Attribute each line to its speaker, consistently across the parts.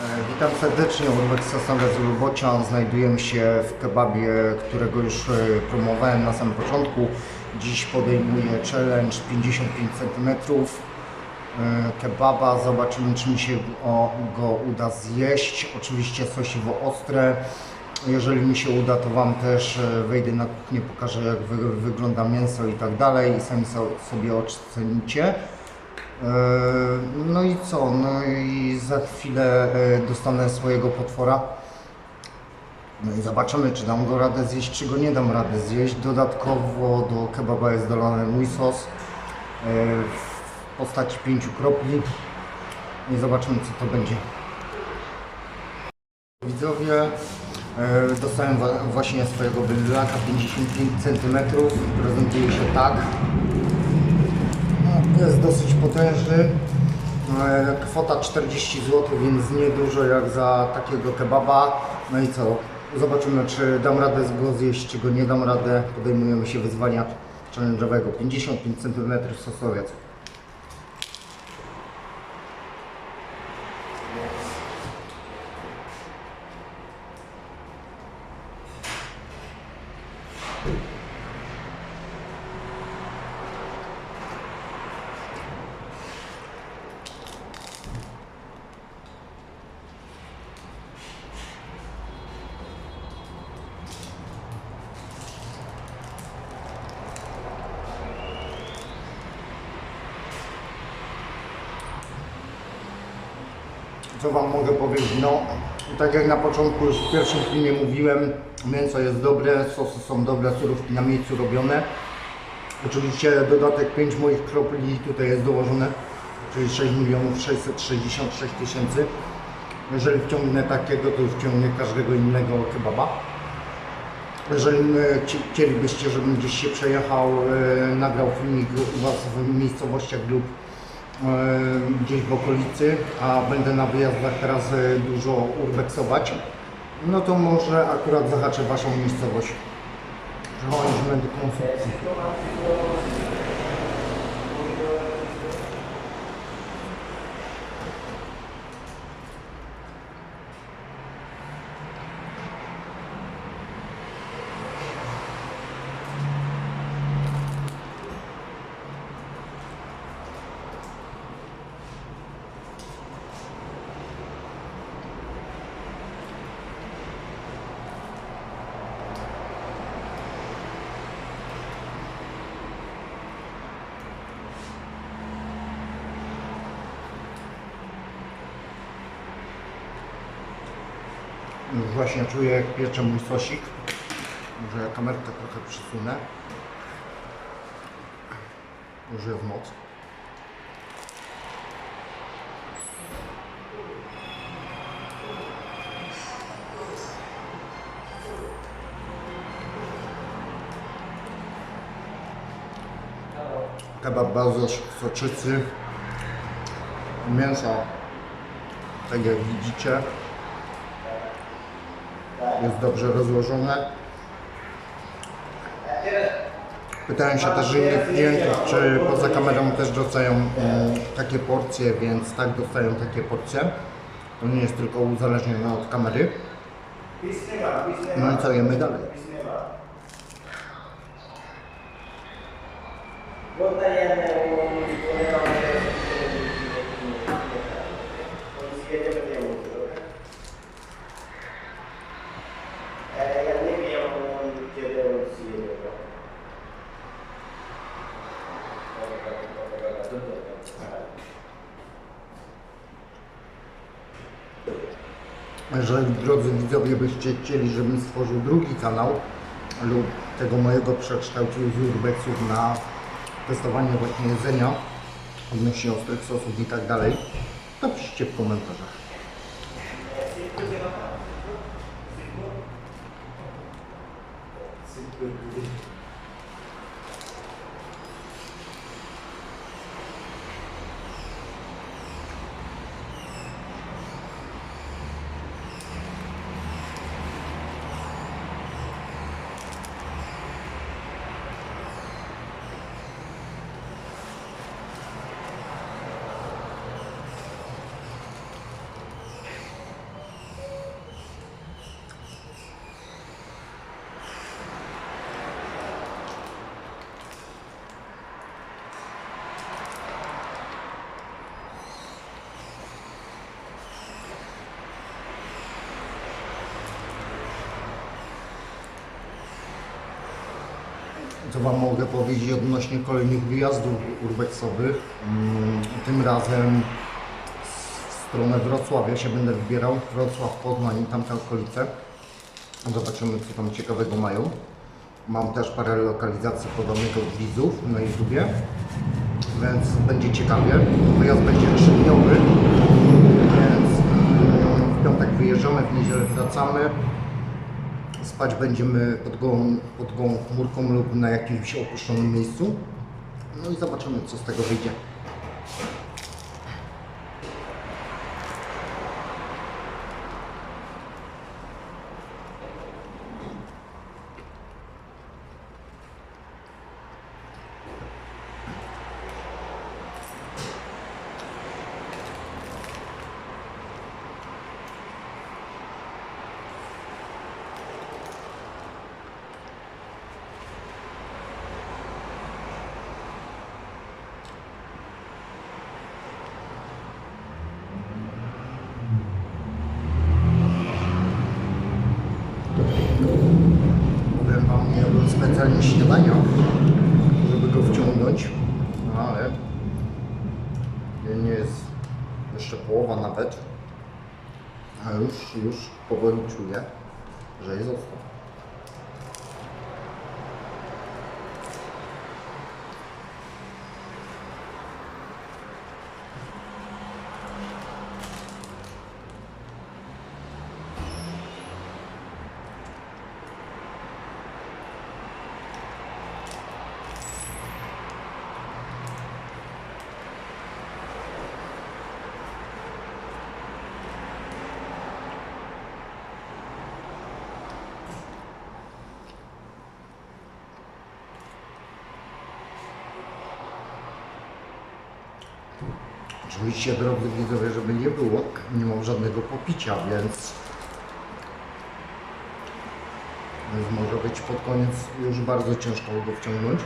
Speaker 1: E, Witam serdecznie, Urbex Sosnowiec z Lubocian. Znajdujemy się w kebabie, którego już e, promowałem na samym początku. Dziś podejmuję challenge 55 cm kebaba. Zobaczymy, czy mi się go uda zjeść. Oczywiście sosiwo ostre. Jeżeli mi się uda, to Wam też e, wejdę na kuchnię, pokażę jak wy, wygląda mięso i tak dalej i sami so, sobie ocenicie. E, No i co? No i za chwilę e, dostanę swojego potwora. No i zobaczymy, czy dam go radę zjeść, czy go nie dam rady zjeść. Dodatkowo do kebaba jest dolany mój sos e, w postaci pięciu kropli. I zobaczymy, co to będzie. Widzowie, dostałem właśnie swojego bydlaka 55 cm. Prezentuje się tak. No, jest dosyć potężny. E, Kwota 40 zł, więc niedużo jak za takiego kebaba. No i co? Zobaczymy, czy dam radę go zjeść, czy go nie dam radę. Podejmujemy się wyzwania challenge'owego. 55 cm sosowiec. Co Wam mogę powiedzieć? No, tak jak na początku już w pierwszym filmie mówiłem, mięso jest dobre, sosy są dobre, surówki na miejscu robione. Oczywiście dodatek 5 moich kropli tutaj jest dołożone, czyli 6 milionów 666 tysięcy. Jeżeli wciągnę takiego, to wciągnę każdego innego kebaba. Jeżeli e, chci- chcielibyście, żebym gdzieś się przejechał, e, nagrał filmik u Was w miejscowościach lub gdzieś w okolicy, a będę na wyjazdach teraz e, dużo urbexować, no to może akurat zahaczę Waszą miejscowość. Przechodzimy do konsumpcji. Właśnie czuję jak piecze mój sosik. Może kamerkę trochę przysunę. Już jest moc. Kebab bardzo soczysty. Mięso, tak jak widzicie, jest dobrze rozłożone. Pytałem się też innych klientów, czy poza kamerą też dostają mm, takie porcje, więc tak dostają takie porcje. To nie jest tylko uzależnione od kamery. No i co jemy dalej?
Speaker 2: Ja nie wiem, kiedy on zjedzie.
Speaker 1: Jeżeli drodzy widzowie byście chcieli, żebym stworzył drugi kanał lub tego mojego przekształcił z urbexów na testowanie właśnie jedzenia odnośnie ostrych sosów i tak dalej, to piszcie w komentarzach. Co Wam mogę powiedzieć odnośnie kolejnych wyjazdów urbexowych? Mm, Tym razem w stronę Wrocławia się będę wybierał. Wrocław, Poznań i tamte okolice. Zobaczymy, co tam ciekawego mają. Mam też parę lokalizacji podanych od widzów na YouTubie, więc będzie ciekawie. Wyjazd będzie trzydniowy, więc mm, w piątek wyjeżdżamy, w niedzielę wracamy. Spać będziemy pod gołą, pod gołą chmurką lub na jakimś opuszczonym miejscu. No i zobaczymy, co z tego wyjdzie. Powiem Wam, nie jadłem śniadania, żeby go wciągnąć, no ale nie jest jeszcze połowa nawet, a już, już powoli czuję, że jest ostro. Oczywiście, drodzy widzowie, żeby nie było, nie mam żadnego popicia, więc, więc może być pod koniec już bardzo ciężko go wciągnąć.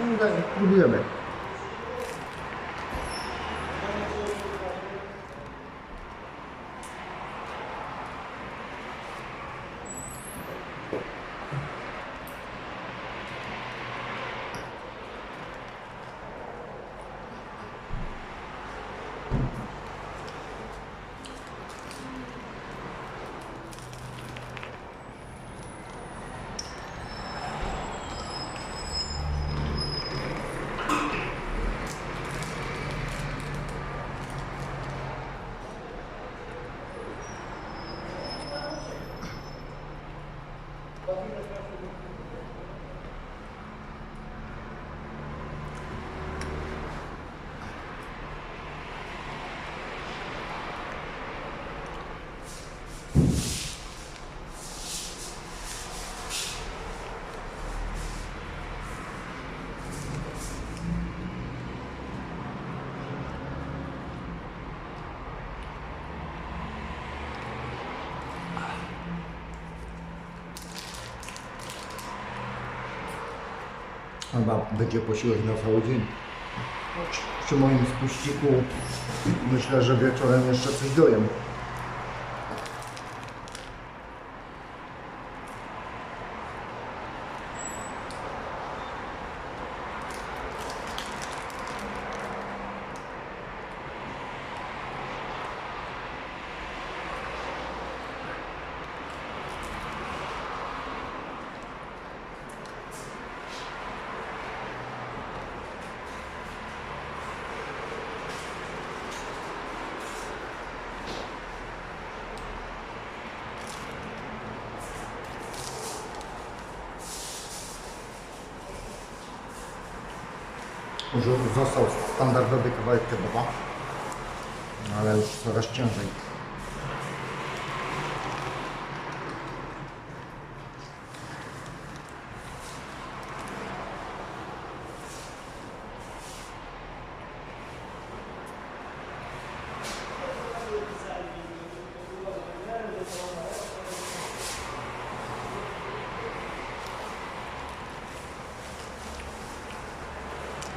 Speaker 1: No, ale próbujemy. Chyba będzie posiłek na cały dzień. Przy moim spuściku myślę, że wieczorem jeszcze coś dojem. Może został standardowy kawałek kebaba, ale już coraz ciężej.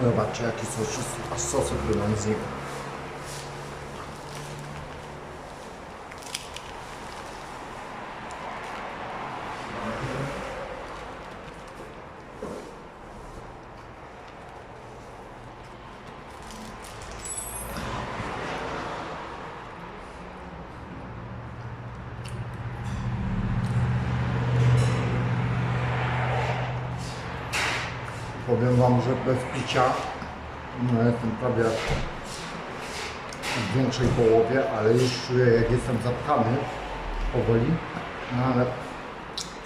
Speaker 1: Zobaczcie jaki sos jest, aż sosy płyną z niego. Powiem Wam, że bez picia no, jestem prawie w większej połowie, ale już czuję jak jestem zapchany powoli, no ale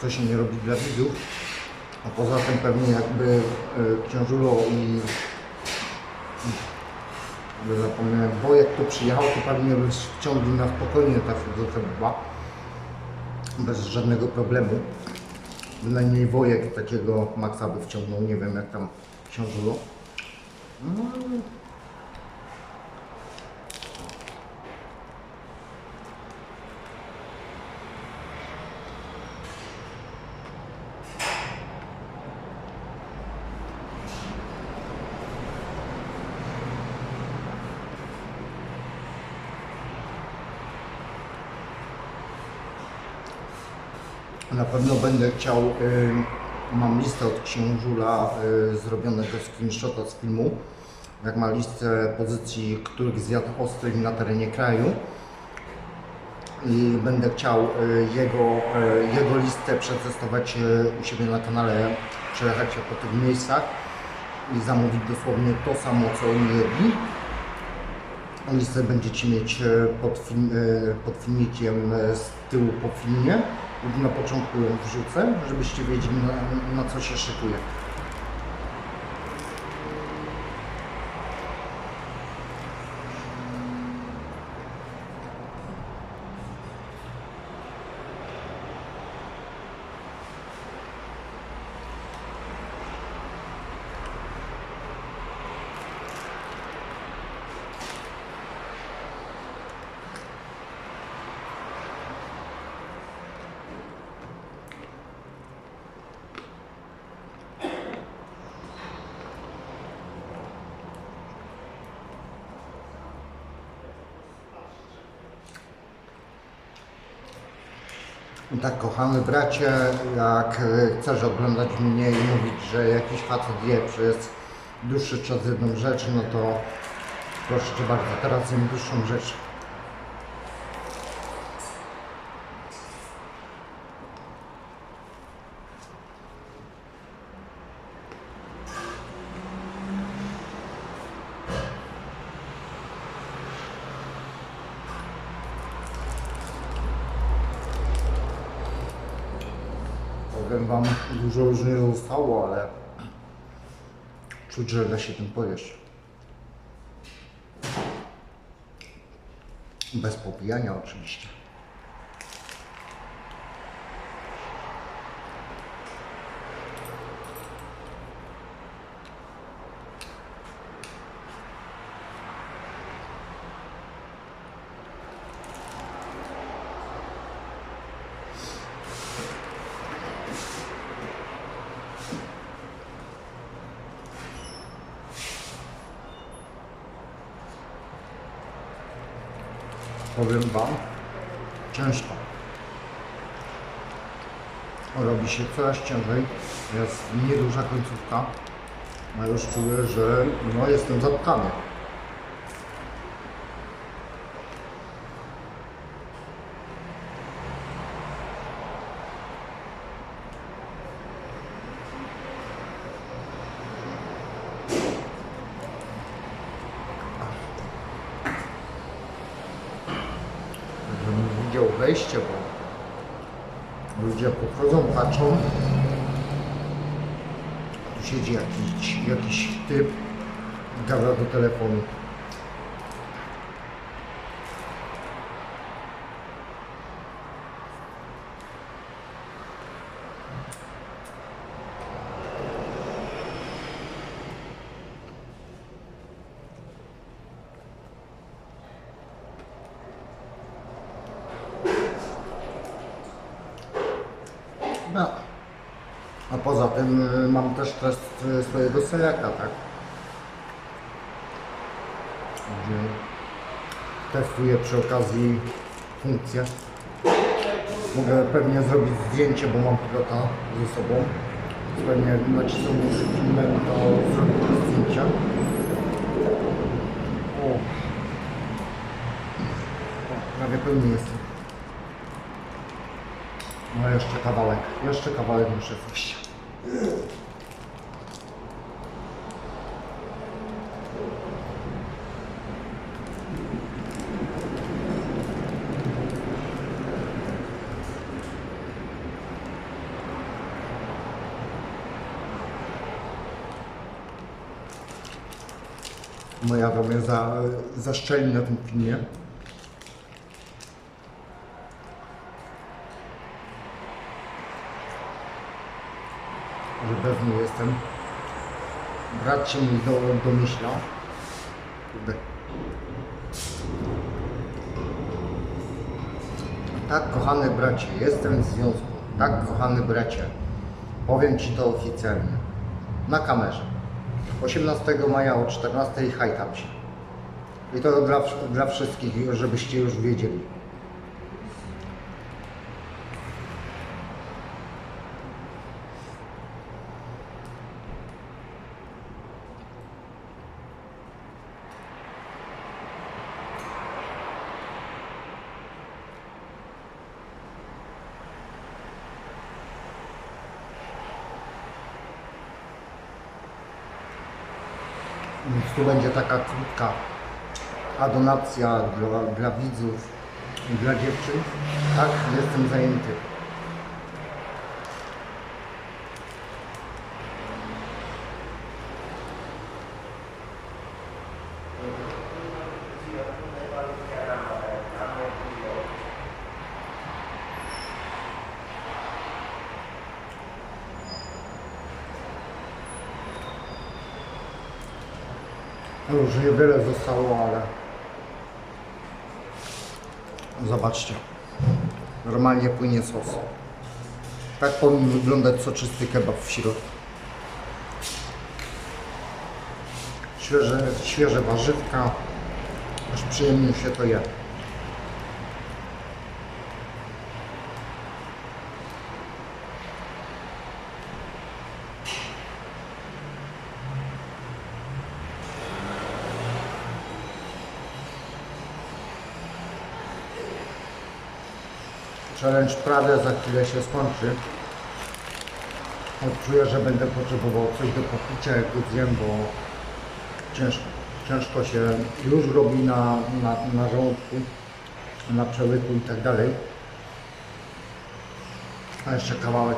Speaker 1: co się nie robi dla widzów. A poza tym pewnie jakby y, książulo i ale zapomniałem, bo jak tu przyjechał, to pewnie by wciągnął na spokojnie ta fizjoterapia bez żadnego problemu. Bynajmniej wojek takiego maksa by wciągnął, nie wiem jak tam książulo. No, Na pewno będę chciał, mam listę od księżula y, zrobionego screenshota z filmu, jak ma listę pozycji, których zjadł ostryg na terenie kraju. I będę chciał y, jego, y, jego listę przetestować u siebie na kanale, przejechać się po tych miejscach i zamówić dosłownie to samo, co oni jedli. Listę będziecie mieć e, pod, film, e, pod filmikiem e, z tyłu po filmie na początku ją wrzucę, żebyście wiedzieli na, na co się szykuje. Tak, kochany bracie, jak e, chcesz oglądać mnie i mówić, że jakiś facet je przez dłuższy czas jedną rzecz, no to proszę Cię bardzo, teraz jem dłuższą rzecz. Powiem Wam, dużo już nie zostało, ale czuć, że da się tym pojeść. Bez popijania oczywiście. Powiem Wam, ciężko. Robi się coraz ciężej. Jest nieduża końcówka. A już czuję, że no, jestem zapchany. Siedzi jakiś, jakiś typ, gada do telefonu. No. A poza tym y, mam też test y, swojego seraka, tak? Gdzie testuję przy okazji funkcję. Mogę pewnie zrobić zdjęcie, bo mam pilota ze sobą. Pewnie duży filmem, to zrobię zdjęcia. O. o prawie pełny jestem. No jeszcze kawałek, jeszcze kawałek muszę zjeść. To mnie za, zaszczeli na tym filmie. Że pewny jestem. Brat się mi do, domyślał. Kurde. Tak, kochany bracie, jestem w związku. Tak, kochany bracie, powiem Ci to oficjalnie. Na kamerze. 18 maja o 14 hajtam się. I to dla, dla wszystkich, żebyście już wiedzieli. Więc tu będzie taka krótka adonacja dla, dla widzów, dla dziewczyn. Tak, jestem zajęty. Już niewiele zostało, ale zobaczcie. Normalnie płynie sos. Tak powinien wyglądać soczysty kebab w środku. Świeże, świeże warzywka. Aż przyjemnie się to je. Challenge prawie za chwilę się skończy. Czuję, że będę potrzebował coś do popicia, jak go zjem, bo ciężko, ciężko się już robi na, na, na żołądku, na przełyku i tak dalej. A jeszcze kawałek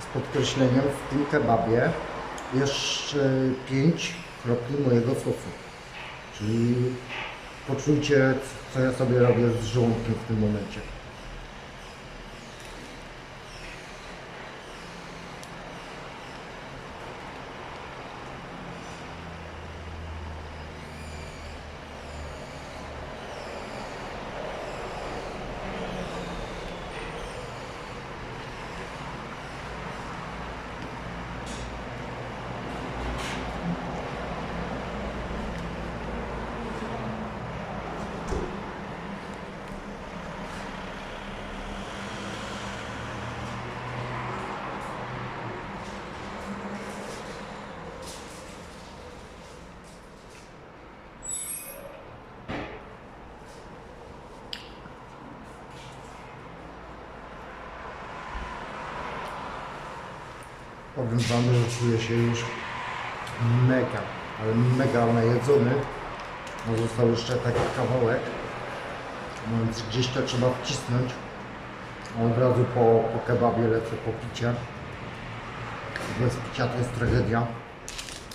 Speaker 1: z podkreśleniem w tym kebabie jeszcze 5 kropli mojego sosu. Czyli poczujcie, co ja sobie robię z żołądkiem w tym momencie. Powiem Wam, że czuję się już mega, ale mega najedzony. No został jeszcze taki kawałek, no więc gdzieś to trzeba wcisnąć. Od razu po, po kebabie lecę po picie. Bez picia to jest tragedia.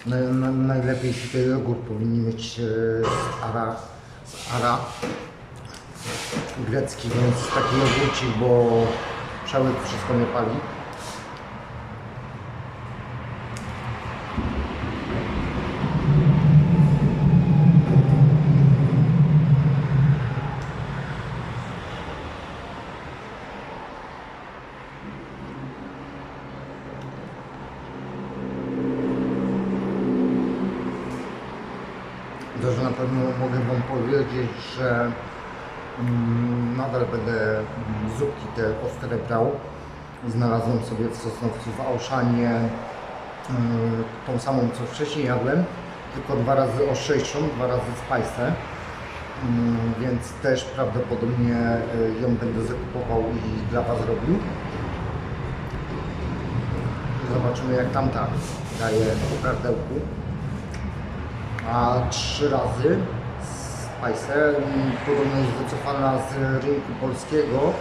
Speaker 1: Na, na, najlepiej tutaj jogurt powinni mieć e, z ara, z ara grecki, więc taki jogurcik, bo przełyk wszystko nie pali. To, że na pewno mogę Wam powiedzieć, że mm, nadal będę mm, zupki brał. Znalazłem sobie w Sosnowcu w Auszanie mm, tą samą co wcześniej jadłem, tylko dwa razy ostrzejszą, dwa razy spice. Mm, Więc też prawdopodobnie y, ją będę zakupował i dla Was robił. Zobaczymy jak tamta daje po kardełku a trzy razy Spicer podobno jest wycofana z rynku polskiego,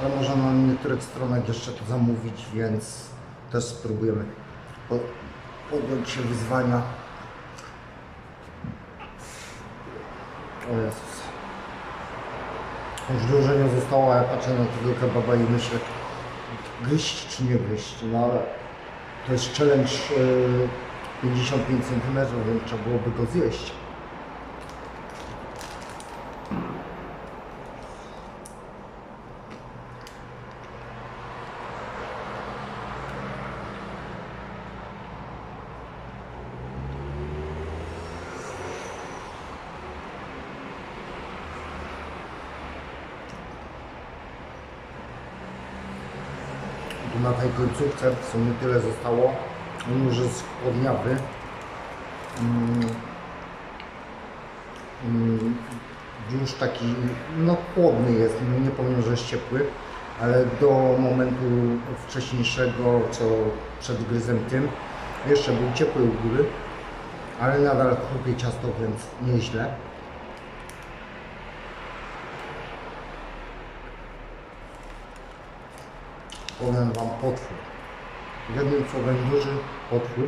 Speaker 1: ale można na niektórych stronach jeszcze to zamówić, więc też spróbujemy po- podjąć się wyzwania O Jezus. Już dużo nie zostało, a ja patrzę na tego kebaba i myślę, gryźć czy nie gryźć, no ale to jest challenge yy, 55 cm, więc trzeba byłoby go zjeść. Tu na tej końcówce w sumie tyle zostało. On już jest chłodniawy. Mm. Mm. Już taki, no chłodny jest, no nie powiem, że jest ciepły, ale do momentu wcześniejszego, co przed gryzem tym, jeszcze był ciepły u góry, ale nadal chrupie ciasto, więc nieźle. Powiem Wam potwór. Jednym słowem duży potwór.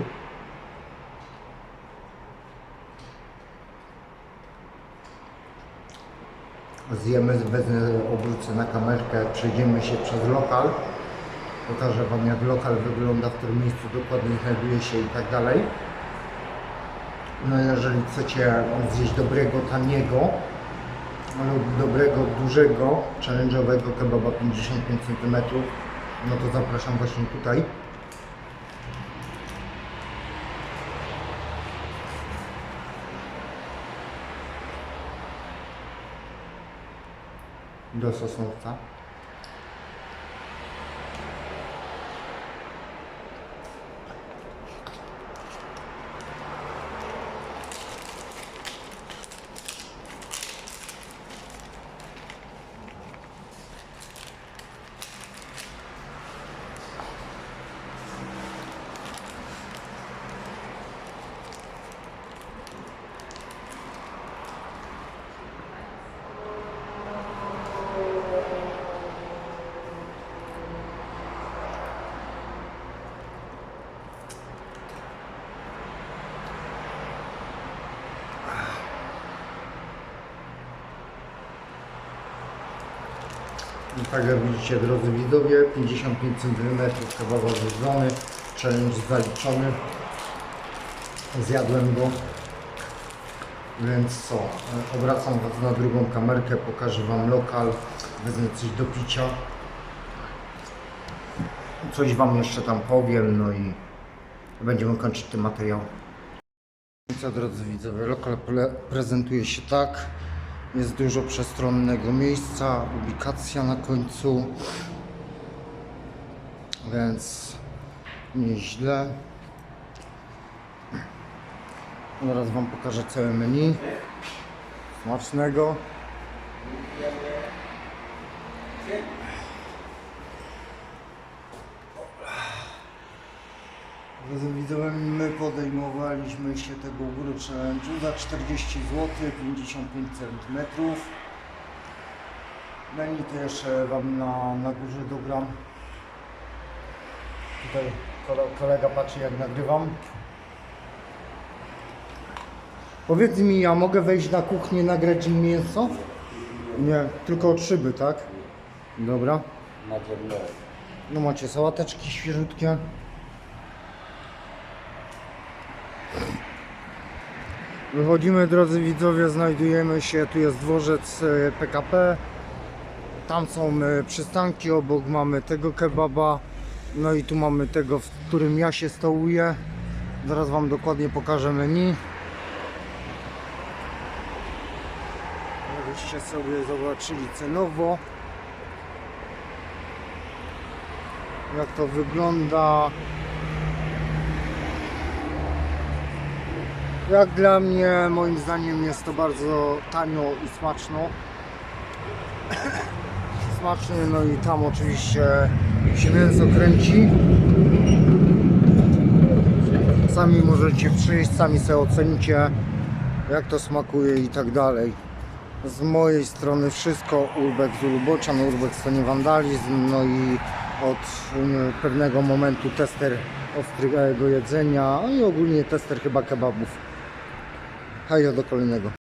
Speaker 1: Zjemy, wezmę obrócę na kamerkę, przejdziemy się przez lokal. Pokażę Wam jak lokal wygląda, w którym miejscu dokładnie znajduje się i tak dalej. No jeżeli chcecie zjeść dobrego, taniego, lub dobrego, dużego, challenge'owego kebaba 55 cm, no to zapraszam właśnie tutaj. Do Sosnowca. Tak jak widzicie drodzy widzowie, 55 cm kebaba zjedzony, challenge zaliczony. Zjadłem go. Więc co, e, obracam Was na drugą kamerkę, pokażę Wam lokal, wezmę coś do picia. Coś Wam jeszcze tam powiem, no i będziemy kończyć ten materiał. Co drodzy widzowie, lokal pre- prezentuje się tak. Jest dużo przestronnego miejsca, ubikacja na końcu, więc nieźle. Zaraz Wam pokażę całe menu. Smacznego. Widzowie, my podejmowaliśmy się tego góry challenge'u za 40 zł, 55 cm. Menu to jeszcze Wam na, na górze dogram. Tutaj kole- kolega patrzy jak nagrywam. Powiedz mi, ja mogę wejść na kuchnię, nagrać im mięso? Nie, tylko od szyby, tak? Dobra. No macie sałateczki świeżutkie. Wychodzimy, drodzy widzowie, znajdujemy się, tu jest dworzec e, PKP. Tam są e, przystanki, obok mamy tego kebaba. No i tu mamy tego, w którym ja się stołuję. Zaraz Wam dokładnie pokażę menu. Żebyście sobie zobaczyli cenowo. Jak to wygląda. Jak dla mnie, moim zdaniem jest to bardzo tanio i smaczno. Smacznie, no i tam oczywiście się mięso kręci. Sami możecie przyjść, sami sobie ocenicie jak to smakuje i tak dalej. Z mojej strony wszystko, Urbex z Ulubocza, no Urbex to nie wandalizm, no i od e, pewnego momentu tester ostrego jedzenia, i ogólnie tester chyba kebabów. Hej, do kolejnego.